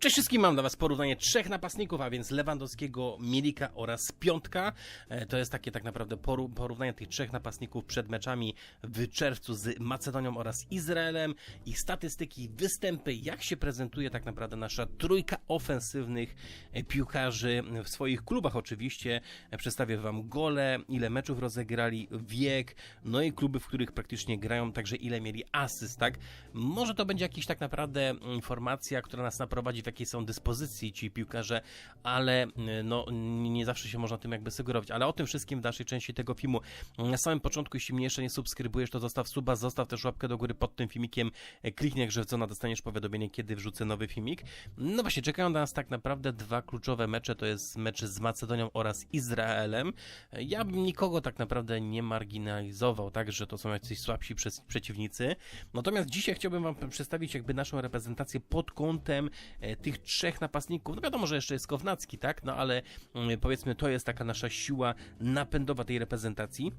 Cześć wszystkim, mam dla Was porównanie trzech napastników, a więc Lewandowskiego, Milika oraz Piątka. E, To jest takie tak naprawdę porównanie tych trzech napastników przed meczami w czerwcu z Macedonią oraz Izraelem. Ich statystyki, występy, jak się prezentuje tak naprawdę nasza trójka ofensywnych e, piłkarzy w swoich klubach oczywiście. E, Przedstawię Wam gole, ile meczów rozegrali, wiek, no i kluby, w których praktycznie grają, także ile mieli asyst, tak? Może to będzie jakaś tak naprawdę informacja, która nas naprowadzi w jakiej są dyspozycji ci piłkarze, ale y, no nie zawsze się można tym jakby sugerować, ale o tym wszystkim w dalszej części tego filmu. Na samym początku, jeśli mnie jeszcze nie subskrybujesz, to zostaw suba, zostaw też łapkę do góry pod tym filmikiem, e, kliknij jak żywcona, dostaniesz powiadomienie, kiedy wrzucę nowy filmik. No właśnie, czekają na nas tak naprawdę dwa kluczowe mecze, to jest mecze z Macedonią oraz Izraelem. E, Ja bym nikogo tak naprawdę nie marginalizował, tak, że to są jacyś słabsi przeciwnicy. Natomiast dzisiaj chciałbym Wam przedstawić jakby naszą reprezentację pod kątem e, tych trzech napastników. No wiadomo, że jeszcze jest Kownacki, tak, no ale mm, powiedzmy to jest taka nasza siła napędowa tej reprezentacji.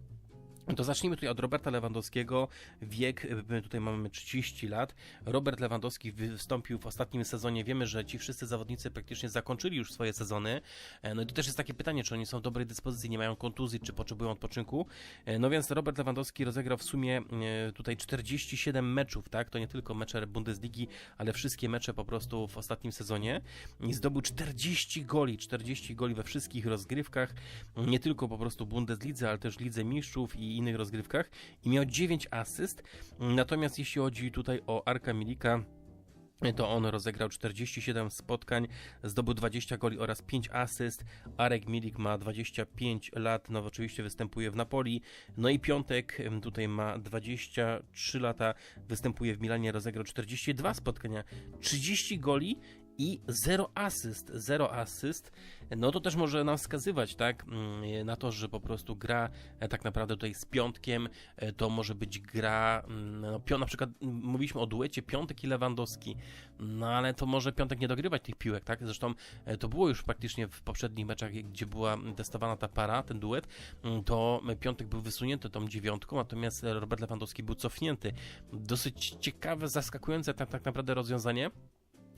To zacznijmy tutaj od Roberta Lewandowskiego. Wiek, tutaj mamy 30 lat. Robert Lewandowski wystąpił w ostatnim sezonie. Wiemy, że ci wszyscy zawodnicy praktycznie zakończyli już swoje sezony. E, No i to też jest takie pytanie, czy oni są w dobrej dyspozycji, nie mają kontuzji, czy potrzebują odpoczynku. E, No więc Robert Lewandowski rozegrał w sumie e, tutaj 47 meczów, tak? To nie tylko mecze Bundesligi, ale wszystkie mecze po prostu w ostatnim sezonie. I zdobył 40 goli, 40 goli we wszystkich rozgrywkach. Nie tylko po prostu Bundeslidze, ale też Lidze Mistrzów i innych rozgrywkach. I miał 9 asyst. Natomiast jeśli chodzi tutaj o Arka Milika, to on rozegrał 47 spotkań, zdobył 20 goli oraz 5 asyst. Arek Milik ma 25 lat, no oczywiście występuje w Napoli. No i Piątek tutaj ma 23 lata, występuje w Milanie, rozegrał 42 spotkania, 30 goli i 0 asyst, 0 asyst, no to też może nam wskazywać, tak, mm, na to, że po prostu gra e, tak naprawdę tutaj z piątkiem, e, to może być gra, mm, no, na przykład mówiliśmy o duecie Piątek i Lewandowski, no ale to może Piątek nie dogrywać tych piłek, tak, zresztą e, to było już praktycznie w poprzednich meczach, gdzie była testowana ta para, ten duet, mm, to Piątek był wysunięty tą dziewiątką, natomiast Robert Lewandowski był cofnięty. Dosyć ciekawe, zaskakujące tak, tak naprawdę rozwiązanie.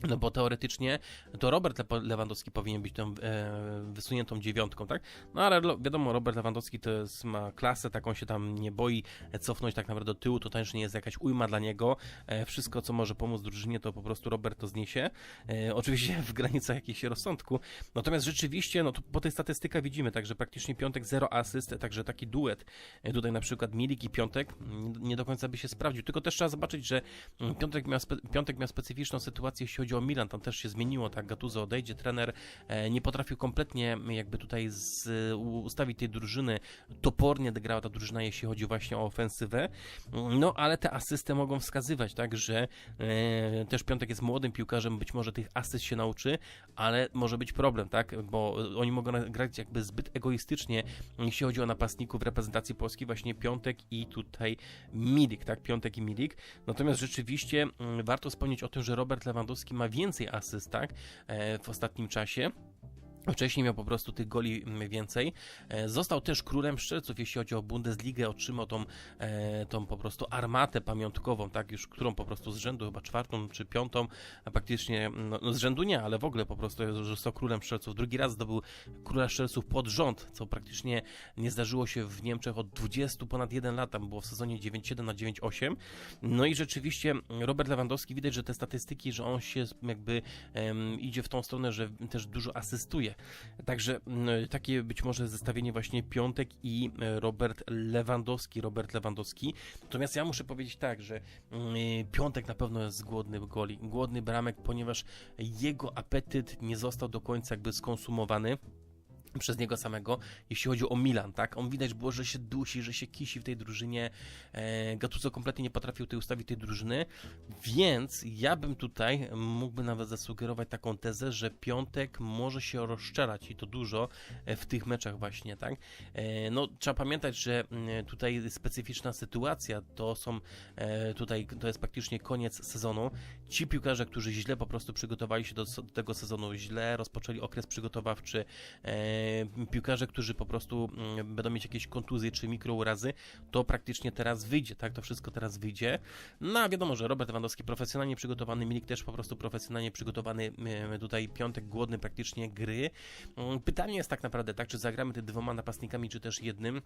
No bo teoretycznie to Robert Le- Lewandowski powinien być tą e, wysuniętą dziewiątką, tak? No ale wiadomo, Robert Lewandowski to jest, ma klasę, taką się tam nie boi cofnąć tak naprawdę do tyłu, to też nie jest jakaś ujma dla niego. E, wszystko, co może pomóc drużynie, to po prostu Robert to zniesie. E, oczywiście w granicach jakiegoś rozsądku. Natomiast rzeczywiście, no to po tej statystykach widzimy, także praktycznie piątek zero asyst, także taki duet. E, tutaj na przykład Milik i Piątek nie do końca by się sprawdził. Tylko też trzeba zobaczyć, że mm, Piątek miał, Piątek miał specyficzną sytuację, jeśli chodzi o Milan, tam też się zmieniło, tak, Gattuso odejdzie, trener e, nie potrafił kompletnie jakby tutaj z, ustawić tej drużyny, topornie grała ta drużyna, jeśli chodzi właśnie o ofensywę, no ale te asysty mogą wskazywać, tak, że e, też Piątek jest młodym piłkarzem, być może tych asyst się nauczy, ale może być problem, tak, bo oni mogą grać jakby zbyt egoistycznie, jeśli chodzi o napastników reprezentacji Polski, właśnie Piątek i tutaj Milik, tak, Piątek i Milik, natomiast rzeczywiście mm, warto wspomnieć o tym, że Robert Lewandowski ma więcej asyst, tak, e, w ostatnim czasie. Wcześniej miał po prostu tych goli mm, więcej. E, Został też królem strzelców, jeśli chodzi o Bundesligę, otrzymał tą, e, tą po prostu armatę pamiątkową, tak, już którą po prostu z rzędu, chyba czwartą czy piątą, a praktycznie, no, no z rzędu nie, ale w ogóle po prostu został królem strzelców. Drugi raz zdobył króla strzelców pod rząd, co praktycznie nie zdarzyło się w Niemczech od 20 ponad 1 lat, tam było w sezonie 9-7 na 9-8. No i rzeczywiście Robert Lewandowski, widać, że te statystyki, że on się jakby idzie w tą stronę, że też dużo asystuje. Także mm, takie być może zestawienie właśnie Piątek i e, Robert Lewandowski. Robert Lewandowski. Natomiast ja muszę powiedzieć tak, że mm, Piątek na pewno jest głodny goli, głodny bramek, ponieważ jego apetyt nie został do końca jakby skonsumowany przez niego samego, jeśli chodzi o Milan, tak? On widać było, że się dusi, że się kisi w tej drużynie. E, Gattuso kompletnie nie potrafił tej ustawić tej drużyny, więc ja bym tutaj mógłby nawet zasugerować taką tezę, że Piątek może się rozczarać i to dużo e, w tych meczach właśnie, tak? E, no, trzeba pamiętać, że mm, tutaj specyficzna sytuacja to są e, tutaj, to jest praktycznie koniec sezonu. Ci piłkarze, którzy źle po prostu przygotowali się do, tego sezonu, źle rozpoczęli okres przygotowawczy, piłkarze, którzy po prostu mm, będą mieć jakieś kontuzje czy mikrourazy, to praktycznie teraz wyjdzie, tak? To wszystko teraz wyjdzie. No a wiadomo, że Robert Lewandowski profesjonalnie przygotowany, Milik też po prostu profesjonalnie przygotowany, e, tutaj piątek głodny praktycznie gry. Mm, Pytanie jest tak naprawdę, tak, czy zagramy ty dwoma napastnikami, czy też jednym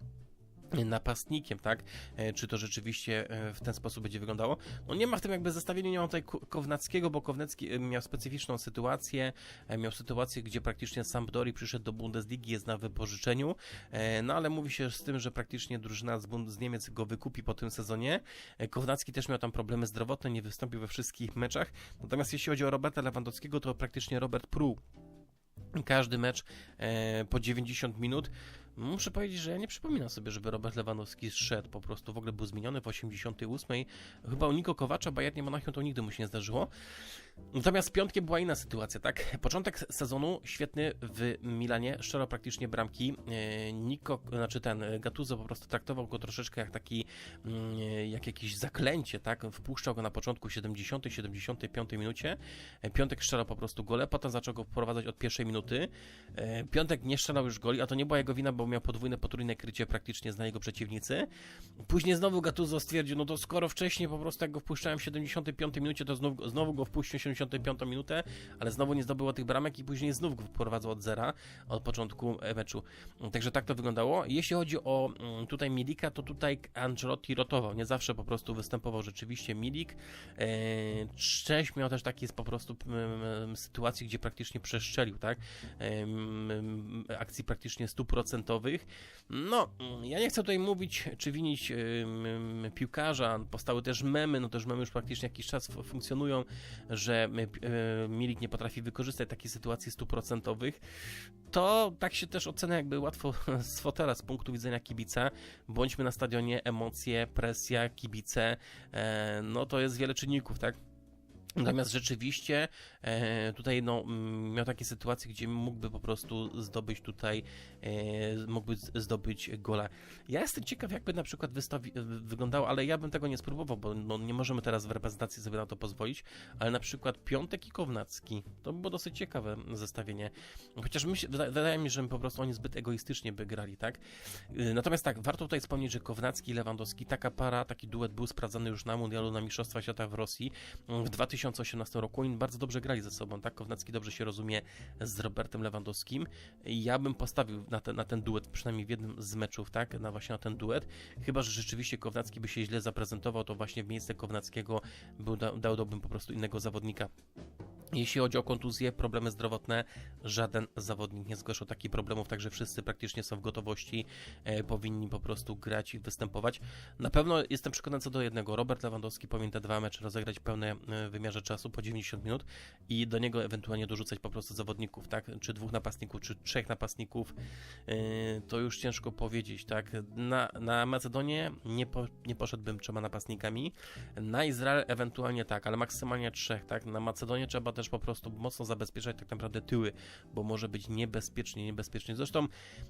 napastnikiem, tak? E, Czy to rzeczywiście e, w ten sposób będzie wyglądało? No nie ma w tym jakby zestawienia, nie ma tutaj Ko- Kownackiego, bo Kownacki e, miał specyficzną sytuację, e, miał sytuację, gdzie praktycznie Sampdori przyszedł do Bundesligi, jest na wypożyczeniu, e, no ale mówi się z tym, że praktycznie drużyna z, z Niemiec go wykupi po tym sezonie. E, Kownacki też miał tam problemy zdrowotne, nie wystąpił we wszystkich meczach, natomiast jeśli chodzi o Roberta Lewandowskiego, to praktycznie Robert pruł każdy mecz e, po 90 minut. Muszę powiedzieć, że ja nie przypominam sobie, żeby Robert Lewandowski zszedł, po prostu w ogóle był zmieniony w 88. Chyba u Niko Kowacza, Bayernie Monachium to nigdy mu się nie zdarzyło. Natomiast piątkiem była inna sytuacja, tak? Początek sezonu świetny w Milanie, szczero praktycznie bramki. E, Niko, znaczy ten Gattuso po prostu traktował go troszeczkę jak taki, mm, jak jakieś zaklęcie, tak? Wpuszczał go na początku 70, 75 minucie. E, Piątek strzelał po prostu gole, potem zaczął go wprowadzać od pierwszej minuty. E, Piątek nie strzelał już goli, a to nie była jego wina, bo miał podwójne, potrójne krycie praktycznie z jego przeciwnicy. Później znowu Gattuso stwierdził, no to skoro wcześniej po prostu jak go wpuszczałem w 75 minucie, to znów, znowu go wpuścił w 75 minutę, ale znowu nie zdobyło tych bramek i później znów go wprowadzał od zera, od początku e, meczu. Także tak to wyglądało. Jeśli chodzi o mm, tutaj Milika, to tutaj Ancelotti rotował. Nie zawsze po prostu występował rzeczywiście Milik. E, Cześć miał też takie po prostu mm, sytuacje, gdzie praktycznie przeszczelił, tak? Em, akcji praktycznie No, ja nie chcę tutaj mówić, czy winić piłkarza. Powstały też memy, no też memy już praktycznie jakiś czas funkcjonują, że e, Milik nie potrafi wykorzystać takiej sytuacji stuprocentowych. To tak się też ocenia jakby łatwo z fotela, z punktu widzenia kibica. Bądźmy na stadionie, emocje, presja, kibice, e, no to jest wiele czynników, tak? Natomiast rzeczywiście e, tutaj no, miał takie sytuacje, gdzie mógłby po prostu zdobyć tutaj, e, mógłby zdobyć gola. Ja jestem ciekaw, jakby na przykład wystawi- wyglądało, ale ja bym tego nie spróbował, bo no, nie możemy teraz w reprezentacji sobie na to pozwolić, ale na przykład Piątek i Kownacki, to by było dosyć ciekawe zestawienie. Chociaż wyda- wydaje mi się, że po prostu oni zbyt egoistycznie by grali, tak? Y, Natomiast tak, warto tutaj wspomnieć, że Kownacki i Lewandowski, taka para, taki duet był sprawdzany już na Mundialu, na Mistrzostwa Świata w Rosji w 2018 roku. Oni bardzo dobrze grali ze sobą, tak? Kownacki dobrze się rozumie z Robertem Lewandowskim. Ja bym postawił na ten, na ten duet, przynajmniej w jednym z meczów, tak? Na właśnie na ten duet. Chyba, że rzeczywiście Kownacki by się źle zaprezentował, to właśnie w miejsce Kownackiego był, dał, dałbym po prostu innego zawodnika. Jeśli chodzi o kontuzje, problemy zdrowotne, żaden zawodnik nie zgłaszał takich problemów, także wszyscy praktycznie są w gotowości, e, powinni po prostu grać i występować. Na pewno jestem przekonany co do jednego, Robert Lewandowski powinien te dwa mecze rozegrać w pełnym e, wymiarze czasu po 90 minut i do niego ewentualnie dorzucać po prostu zawodników, tak, czy dwóch napastników, czy trzech napastników, e, to już ciężko powiedzieć, tak. Na, na Macedonię nie, po, nie poszedłbym trzema napastnikami, na Izrael ewentualnie tak, ale maksymalnie trzech, tak? Na Macedonię trzeba też po prostu mocno zabezpieczać tak naprawdę tyły, bo może być niebezpiecznie, niebezpiecznie. Zresztą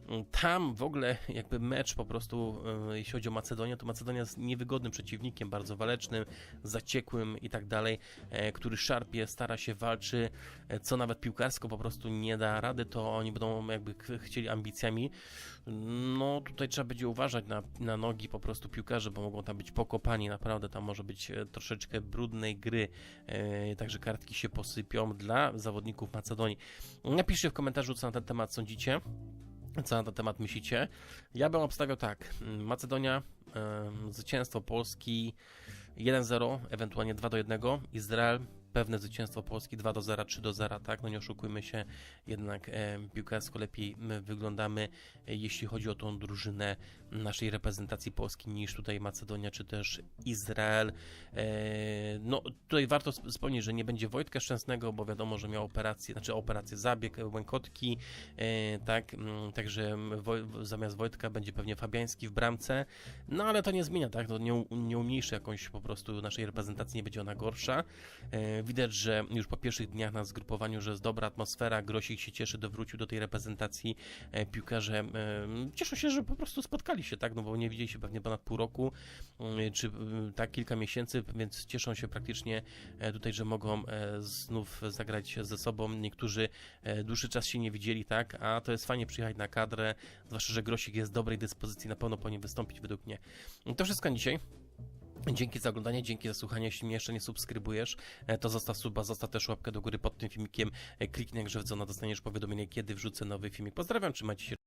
mm, tam w ogóle jakby mecz po prostu, e, jeśli chodzi o Macedonię, to Macedonia jest niewygodnym przeciwnikiem, bardzo walecznym, zaciekłym i tak dalej, e, który szarpie, stara się, walczy, e, co nawet piłkarsko po prostu nie da rady, to oni będą jakby ch- chcieli ambicjami. No tutaj trzeba będzie uważać na, na nogi po prostu piłkarzy, bo mogą tam być pokopani, naprawdę tam może być troszeczkę brudnej gry, także kartki się posypią dla zawodników Macedonii. Napiszcie w komentarzu, co na ten temat sądzicie. Co na ten temat myślicie? Ja bym obstawiał tak. Macedonia, zwycięstwo Polski 1-0, ewentualnie 2-1. Izrael, pewne zwycięstwo Polski 2 do 0, 3 do 0, tak? No nie oszukujmy się, jednak e, piłkarsko lepiej my wyglądamy, e, jeśli chodzi o tą drużynę naszej reprezentacji Polski niż tutaj Macedonia czy też Izrael. E, no tutaj warto sp- wspomnieć, że nie będzie Wojtka Szczęsnego, bo wiadomo, że miał operację, znaczy operację zabieg łękotki, e, tak? Mm, Także zamiast Wojtka będzie pewnie Fabiański w bramce. No ale to nie zmienia, tak? To nie, nie umniejszy jakąś po prostu naszej reprezentacji, nie będzie ona gorsza. E, Widać, że już po pierwszych dniach na zgrupowaniu, że jest dobra atmosfera, Grosik się cieszy, dowrócił do tej reprezentacji. E, Piłkarze e, cieszą się, że po prostu spotkali się, tak, no bo nie widzieli się pewnie ponad pół roku, mm, czy mm, tak kilka miesięcy, więc cieszą się praktycznie e, tutaj, że mogą e, znów zagrać ze sobą. Niektórzy e, dłuższy czas się nie widzieli, tak, a to jest fajnie przyjechać na kadrę, zwłaszcza, że Grosik jest dobrej dyspozycji, na pewno powinien wystąpić według mnie. To wszystko dzisiaj. Dzięki za oglądanie, dzięki za słuchanie. Jeśli mnie jeszcze nie subskrybujesz, e, to zostaw suba, zostaw też łapkę do góry pod tym filmikiem. E, Kliknij jak żywcona, dostaniesz powiadomienie, kiedy wrzucę nowy filmik. Pozdrawiam, trzymajcie się.